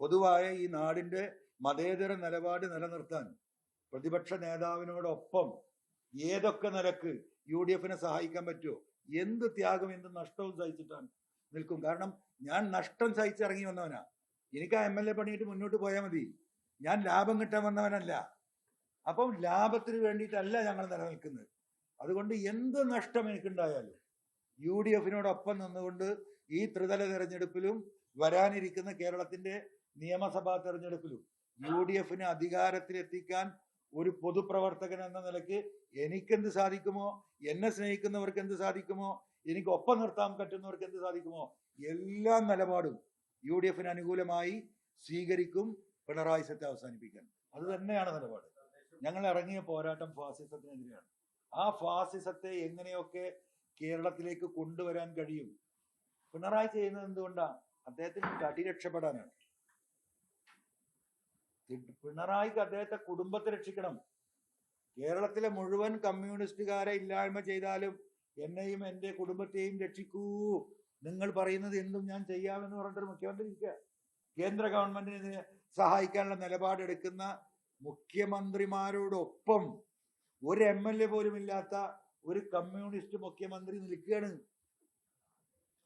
പൊതുവായ ഈ നാടിന്റെ മതേതര നിലപാട് നിലനിർത്താൻ പ്രതിപക്ഷ നേതാവിനോടൊപ്പം ഏതൊക്കെ നിലയ്ക്ക് യു ഡി എഫിനെ സഹായിക്കാൻ പറ്റുമോ എന്ത് ത്യാഗം എന്ത് നഷ്ടവും സഹിച്ചിട്ടാണ് നിൽക്കും. കാരണം ഞാൻ നഷ്ടം സഹിച്ചിറങ്ങി വന്നവനാ. എനിക്ക് ആ എം എൽ എ പണിയിട്ട് മുന്നോട്ട് പോയാൽ മതി. ഞാൻ ലാഭം കിട്ടാൻ വന്നവനല്ല. അപ്പം ലാഭത്തിന് വേണ്ടിയിട്ടല്ല ഞങ്ങൾ നിലനിൽക്കുന്നത്. അതുകൊണ്ട് എന്ത് നഷ്ടം എനിക്കുണ്ടായാലും യു ഡി എഫിനോടൊപ്പം നിന്നുകൊണ്ട് ഈ ത്രിതല തെരഞ്ഞെടുപ്പിലും വരാനിരിക്കുന്ന കേരളത്തിന്റെ നിയമസഭാ തെരഞ്ഞെടുപ്പിലും യു ഡി എഫിനെ അധികാരത്തിലെത്തിക്കാൻ ഒരു പൊതുപ്രവർത്തകൻ എന്ന നിലയ്ക്ക് എനിക്കെന്ത് സാധിക്കുമോ? എന്നെ സ്നേഹിക്കുന്നവർക്ക് എന്ത് സാധിക്കുമോ? എനിക്ക് ഒപ്പം നിർത്താൻ പറ്റുന്നവർക്ക് എന്ത് സാധിക്കുമോ? എല്ലാ നിലപാടും യു ഡി എഫിന് അനുകൂലമായി സ്വീകരിക്കും പിണറായി സത്തെ അവസാനിപ്പിക്കാൻ. അത് തന്നെയാണ് നിലപാട്. ഞങ്ങൾ ഇറങ്ങിയ പോരാട്ടം ഫാസിസത്തിനെതിരെയാണ്. ആ ഫാസിസത്തെ എങ്ങനെയൊക്കെ കേരളത്തിലേക്ക് കൊണ്ടുവരാൻ കഴിയും? പിണറായി ചെയ്യുന്നത് എന്തുകൊണ്ടാണ് അദ്ദേഹത്തിന് തടി രക്ഷപ്പെടാനാണ്. പിണറായിക്ക് അദ്ദേഹത്തെ കുടുംബത്തെ രക്ഷിക്കണം. കേരളത്തിലെ മുഴുവൻ കമ്മ്യൂണിസ്റ്റുകാരെ ഇല്ലായ്മ ചെയ്താലും എന്നെയും എന്റെ കുടുംബത്തെയും രക്ഷിക്കൂ. നിങ്ങൾ പറയുന്നത് എന്തും ഞാൻ ചെയ്യാമെന്ന് പറഞ്ഞിട്ട് മുഖ്യമന്ത്രി കേന്ദ്ര ഗവൺമെന്റിനെ സഹായിക്കാനുള്ള നിലപാടെടുക്കുന്ന മുഖ്യമന്ത്രിമാരോടൊപ്പം ഒരു എം എൽ എ പോലും ഇല്ലാത്ത ഒരു കമ്മ്യൂണിസ്റ്റ് മുഖ്യമന്ത്രി നിൽക്കുകയാണ്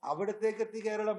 അവിടത്തേക്കെത്തി കേരളം.